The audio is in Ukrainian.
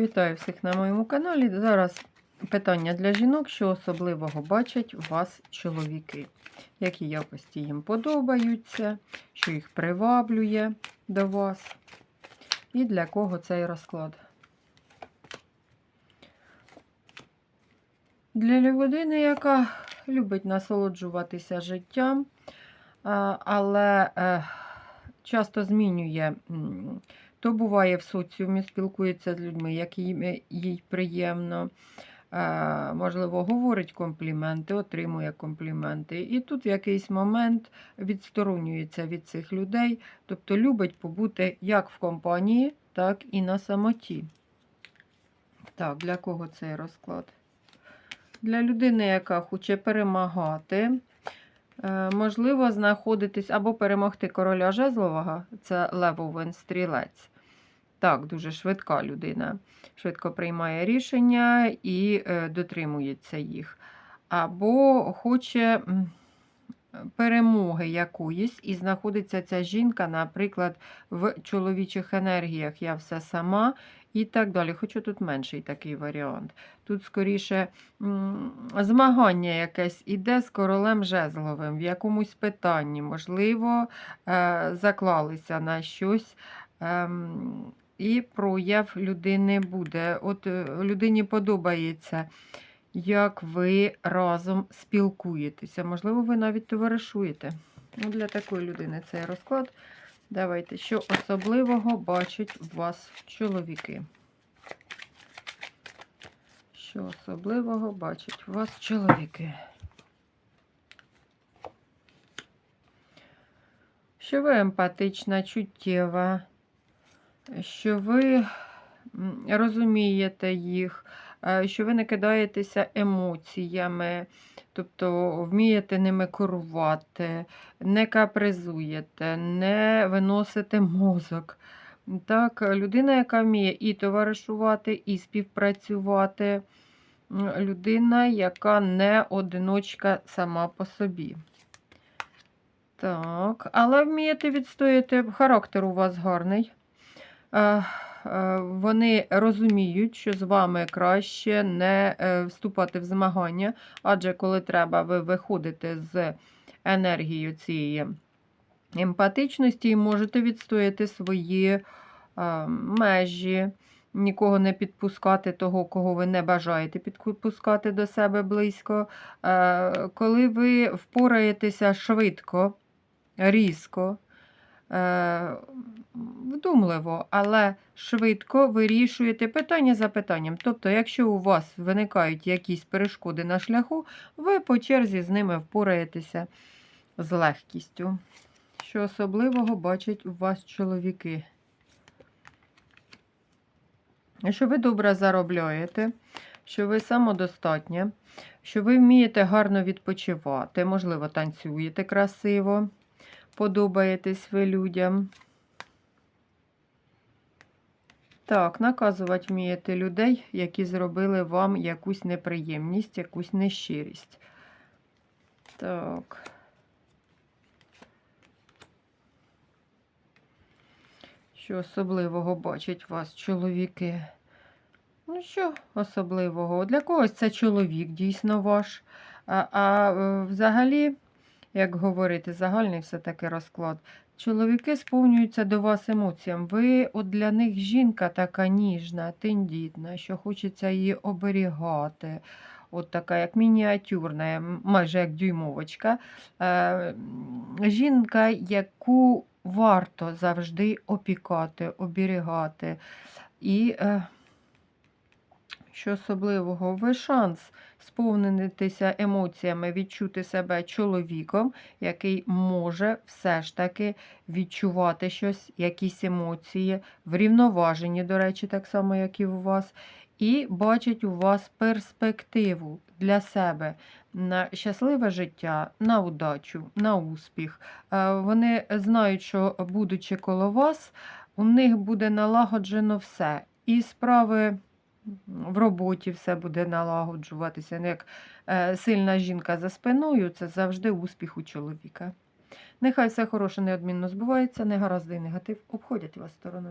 Вітаю всіх на моєму каналі. Зараз питання для жінок, що особливого бачать у вас чоловіки, які якості їм подобаються, що їх приваблює до вас. І для кого цей розклад. Для людини, яка любить насолоджуватися життям, але е, часто змінює. М, то буває в соціумі, спілкується з людьми, як їй, їй приємно. Е, можливо, говорить компліменти, отримує компліменти. І тут в якийсь момент відсторонюється від цих людей, тобто любить побути як в компанії, так і на самоті. Так, для кого цей розклад? Для людини, яка хоче перемагати, е, можливо, знаходитись або перемогти короля жезлового, це левовин стрілець. Так, дуже швидка людина. Швидко приймає рішення і е, дотримується їх. Або хоче перемоги якоїсь, і знаходиться ця жінка, наприклад, в чоловічих енергіях. Я все сама і так далі. Хоча тут менший такий варіант. Тут, скоріше, змагання якесь іде з королем жезловим в якомусь питанні. Можливо, е, заклалися на щось. ем, І прояв людини буде. От е, людині подобається, як ви разом спілкуєтеся. Можливо, ви навіть товаришуєте. Ну, Для такої людини цей розклад. Давайте, що особливого бачать у вас чоловіки? Що особливого бачать у вас чоловіки? Що ви емпатична, чуттєва, що ви розумієте їх, е, що ви не кидаєтеся емоціями, тобто вмієте ними керувати, не капризуєте, не виносите мозок. Так, людина, яка вміє і товаришувати, і співпрацювати, людина, яка не одиночка сама по собі. Так, але вмієте відстояти, характер у вас гарний. Е, Вони розуміють, що з вами краще не е, вступати в змагання, адже коли треба, ви виходите з енергією цієї емпатичності і можете відстояти свої е, межі, нікого не підпускати того, кого ви не бажаєте підпускати до себе близько. Коли ви впораєтеся швидко, різко, е, але швидко вирішуєте питання за питанням. Тобто, якщо у вас виникають якісь перешкоди на шляху, ви по черзі з ними впораєтеся з легкістю. Що особливого бачать у вас чоловіки? Що ви добре заробляєте, що ви самодостатня, що ви вмієте гарно відпочивати, можливо, танцюєте красиво, подобаєтесь ви людям. Так, наказувати вмієте людей, які зробили вам якусь неприємність, якусь нещирість. Так. Що особливого бачать вас чоловіки? Ну, що особливого? Для когось це чоловік дійсно ваш. А, а е, взагалі, як говорити, загальний все-таки розклад. Чоловіки сповнюються до вас емоціям. Ви от для них жінка така ніжна, тендітна, що хочеться її оберігати. От така, як мініатюрна, майже як дюймовочка. Е, жінка, яку варто завжди опікати, оберігати. І е, що особливого, ви шанс сповнитися емоціями, відчути себе чоловіком, який може все ж таки відчувати щось, якісь емоції, врівноважені, до речі, так само, як і у вас, і бачить у вас перспективу для себе на щасливе життя, на удачу, на успіх. Е, Вони знають, що, будучи коло вас, у них буде налагоджено все. І справи в роботі все буде налагоджуватися. Ну, Як е, сильна жінка за спиною, це завжди успіх у чоловіка. Нехай все хороше неодмінно збувається, негаразди і негатив обходять вас стороною.